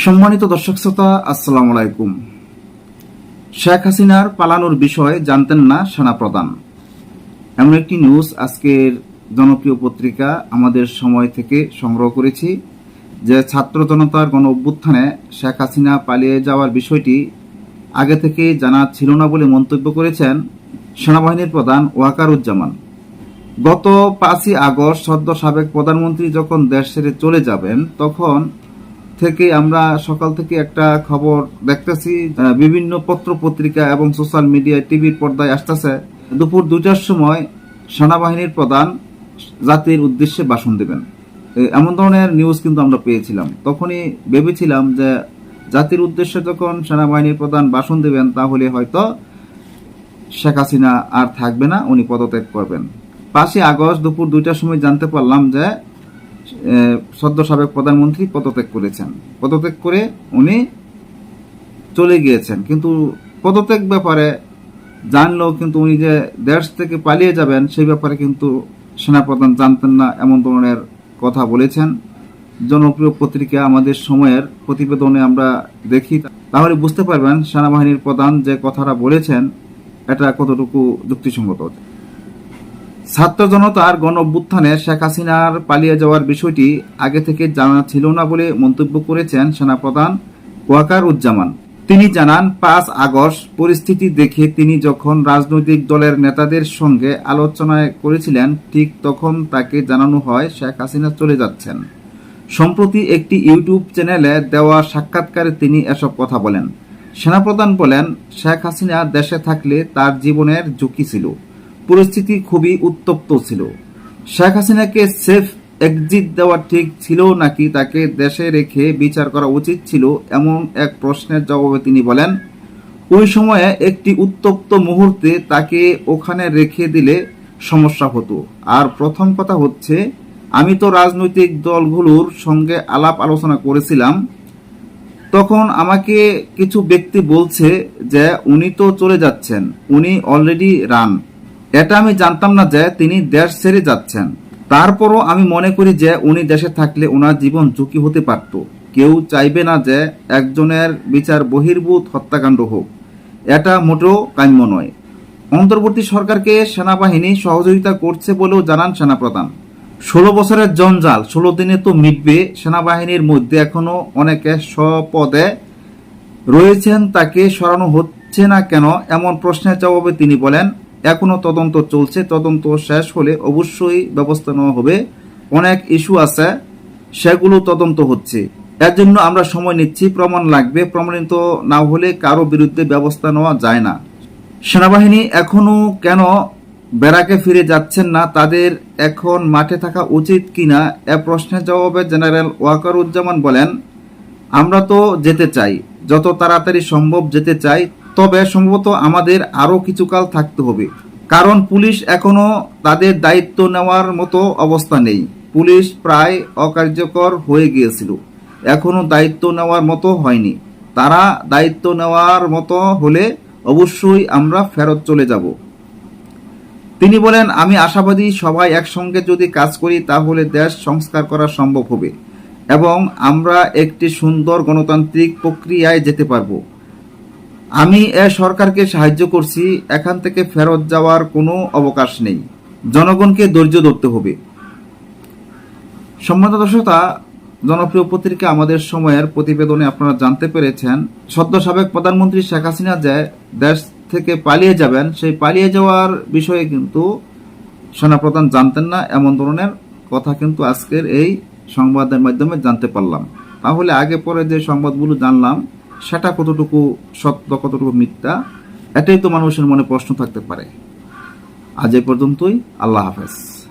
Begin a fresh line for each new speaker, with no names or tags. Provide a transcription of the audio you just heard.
সম্মানিত দর্শক শ্রোতা, আসসালামু আলাইকুম। শেখ হাসিনার পালানোর বিষয়ে জানতেন না সেনাপ্রধান এমন একটি নিউজ আজকের জনপ্রিয় পত্রিকা আমাদের সময় থেকে সংগ্রহ করেছি, যে ছাত্র জনতার গণ অভ্যুত্থানে শেখ হাসিনা পালিয়ে যাওয়ার বিষয়টি আগে থেকে জানা ছিল না বলে মন্তব্য করেছেন সেনাবাহিনীর প্রধান ওয়াকারুজ্জামান। গত পাঁচই আগস্ট সদ্য সাবেক প্রধানমন্ত্রী যখন দেশ ছেড়ে চলে যাবেন, তখন থেকে আমরা সকাল থেকে একটা খবর দেখতেছি বিভিন্ন পত্র পত্রিকা এবং সোশ্যাল মিডিয়ায় টিভির পর্দায় আসতেছে। দুপুর দুটার সময় সেনাবাহিনীর প্রধান জাতির উদ্দেশ্যে ভাষণ দেবেন। এমন ধরনের নিউজ কিন্তু আমরা পেয়েছিলাম। তখনই ভেবেছিলাম যে জাতির উদ্দেশ্যে যখন সেনাবাহিনীর প্রধান ভাষণ দেবেন, তাহলে হয়তো শেখ হাসিনা আর থাকবে না, উনি পদত্যাগ করবেন। পাঁচই আগস্ট দুপুর দুইটার সময় জানতে পারলাম যে সদ্য সাবেক প্রধানমন্ত্রী পদত্যাগ করেছেন। পদত্যাগ করে উনি চলে গিয়েছেন। কিন্তু পদত্যাগ ব্যাপারে জানলেও কিন্তু উনি যে দেশ থেকে পালিয়ে যাবেন, সেই ব্যাপারে কিন্তু সেনাপ্রধান জানতেন না, এমন ধরনের কথা বলেছেন। জনপ্রিয় পত্রিকা আমাদের সময়ের প্রতিবেদনে আমরা দেখি, তাহলে বুঝতে পারবেন সেনাবাহিনীর প্রধান যে কথাটা বলেছেন, এটা কতটুকু যুক্তিসঙ্গত। ছাত্র জনতার গণ অভ্যুত্থানে শেখ হাসিনার পালিয়ে যাওয়ার বিষয়টি আগে থেকে জানা ছিল না বলে মন্তব্য করেছেন সেনাপ্রধান ওয়াকার উজ্জামান তিনি জানান, পাঁচ আগস্ট পরিস্থিতি দেখে তিনি যখন রাজনৈতিক দলের নেতাদের সঙ্গে আলোচনায় করেছিলেন, ঠিক তখন তাকে জানানো হয় শেখ হাসিনা চলে যাচ্ছেন। সম্প্রতি একটি ইউটিউব চ্যানেলে দেওয়া সাক্ষাৎকারে তিনি এসব কথা বলেন। সেনাপ্রধান বলেন, শেখ হাসিনা দেশে থাকলে তার জীবনের ঝুঁকি ছিল। পরিস্থিতি খুবই উত্তপ্ত ছিল। শেখ হাসিনাকে সেফ এক্সিট দেওয়া ঠিক ছিল নাকি তাকে দেশে রেখে বিচার করা উচিত ছিল এমন এক প্রশ্নের জবাবে তিনি বলেন, ওই সময়ে একটি উত্তপ্ত মুহূর্তে তাকে ওখানে রেখে দিলে সমস্যা হতো। আর প্রথম কথা হচ্ছে, আমি তো রাজনৈতিক দলগুলোর সঙ্গে আলাপ আলোচনা করেছিলাম। তখন আমাকে কিছু ব্যক্তি বলছে যে, উনি তো চলে যাচ্ছেন। উনি অলরেডি রান এটা আমি জানতাম না যে তিনি দেশ ছেড়ে যাচ্ছেন। তারপরও আমি মনে করি যে উনি দেশে থাকলে ওনার জীবন ঝুঁকি হতে পারত। কেউ চাইবে না যে একজনের বিচার বহির্ভূত হত্যাকাণ্ড হোক। এটা মোটেও কাম্য নয়। অন্তর্বর্তী সরকারকে সেনাবাহিনী সহযোগিতা করছে বলেও জানান সেনাপ্রধান। ষোলো বছরের জঞ্জাল, ষোলো দিনে তো মিটবে। সেনাবাহিনীর মধ্যে এখনও অনেকে স্বপদে রয়েছেন, তাকে সরানো হচ্ছে না কেন এমন প্রশ্নের জবাবে তিনি বলেন এখনও তদন্ত চলছে, তদন্ত শেষ হলে অবশ্যই ব্যবস্থা নেওয়া হবে। অনেক ইস্যু আছে, সেগুলো তদন্ত হচ্ছে। এর জন্য আমরা সময় নিচ্ছি, প্রমাণ লাগবে। প্রমাণিত না হলে কারও বিরুদ্ধে ব্যবস্থা নেওয়া যায় না। সেনাবাহিনী এখনও কেন ব্যারাকে ফিরে যাচ্ছেন না, তাদের এখন মাঠে থাকা উচিত কিনা, এ প্রশ্নের জবাবে জেনারেল ওয়াকারুজ্জামান বলেন, আমরা তো যেতে চাই, যত তাড়াতাড়ি সম্ভব যেতে চাই তবে সম্ভবত আমাদের আরও কিছুকাল থাকতে হবে। কারণ পুলিশ এখনও তাদের দায়িত্ব নেওয়ার মতো অবস্থা নেই। পুলিশ প্রায় অকার্যকর হয়ে গিয়েছিল। এখনও দায়িত্ব নেওয়ার মতো হয়নি। তারা দায়িত্ব নেওয়ার মতো হলে অবশ্যই আমরা ফেরত চলে যাব। তিনি বলেন, আমি আশাবাদী সবাই একসঙ্গে যদি কাজ করি তাহলে দেশ সংস্কার করা সম্ভব হবে এবং আমরা একটি সুন্দর গণতান্ত্রিক প্রক্রিয়ায় যেতে পারব। আমি এ সরকারকে সাহায্য করছি, এখান থেকে ফেরত যাওয়ার কোনো অবকাশ নেই। জনগণকে ধৈর্য ধরতে হবে। সম্মানিত দর্শকতা, জনপ্রিয় পত্রিকা আমাদের সময়ের প্রতিবেদনে আপনারা জানতে পেরেছেন, সদ্য সাবেক প্রধানমন্ত্রী শেখ হাসিনা যে দেশ থেকে পালিয়ে যাবেন, সেই পালিয়ে যাওয়ার বিষয়ে কিন্তু সেনাপ্রধান জানতেন না, এমন ধরনের কথা কিন্তু আজকের এই সংবাদের মাধ্যমে জানতে পারলাম। তাহলে আগে পরে যে সংবাদগুলো জানলাম সেটা কতটুকু সত্য, কতটুকু মিথ্যা, এটাই তো মানুষের মনে প্রশ্ন থাকতে পারে। আজ এ পর্যন্তই, আল্লাহ হাফেজ।